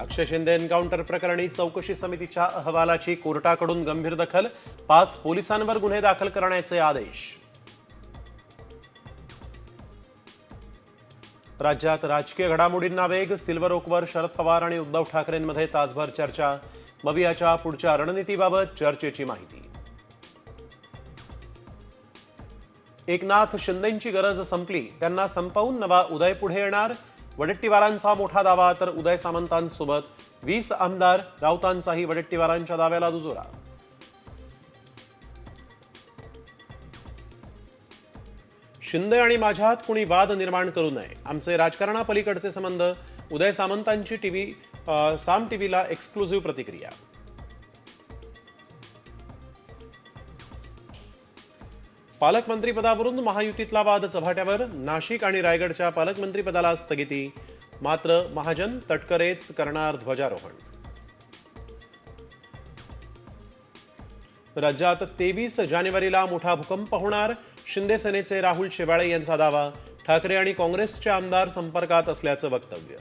अक्षय Shinde encounter प्रकरणी चौकशी समितीच्या अहवालाची कोर्टाकडून गंभीर दखल पाच पोलिसांवर गुन्हे दाखल करण्याचे आदेश. राज्यात राजकीय घडामोडींना वेग सिल्वर ओकवर शरद पवार आणि उद्धव ठाकरेंमध्ये तासभर चर्चा. मवियाच्या पुढच्या रणनीतीबाबत चर्चेची माहिती. एकनाथ शिंदेची गरज संपली त्यांना संपवून नवा उदय पुढे येणार. वडेट्टीवारांचा मोठा दावा तर उदय सामंतांसोबत वीस आमदार राऊतांचाही वडेट्टीवारांच्या दाव्याला दुजोरा. शिंदे आणि माझ्यात कुणी वाद निर्माण करू नये. आमचे राजकारणापलीकडचे संबंध उदय सामंतांची टीव्ही साम टीव्हीला एक्सक्लुझिव्ह प्रतिक्रिया. पालकमंत्रीपदावरून महायुतीतला वाद चव्हाट्यावर नाशिक आणि रायगडच्या पालकमंत्रीपदाला स्थगिती. मात्र महाजन तटकरेच करणार ध्वजारोहण. राज्यात तेवीस जानेवारीला मोठा भूकंप होणार. शिंदे सेनेचे राहुल शेवाळे यांचा दावा. ठाकरे आणि काँग्रेसचे आमदार संपर्कात असल्याचं वक्तव्य.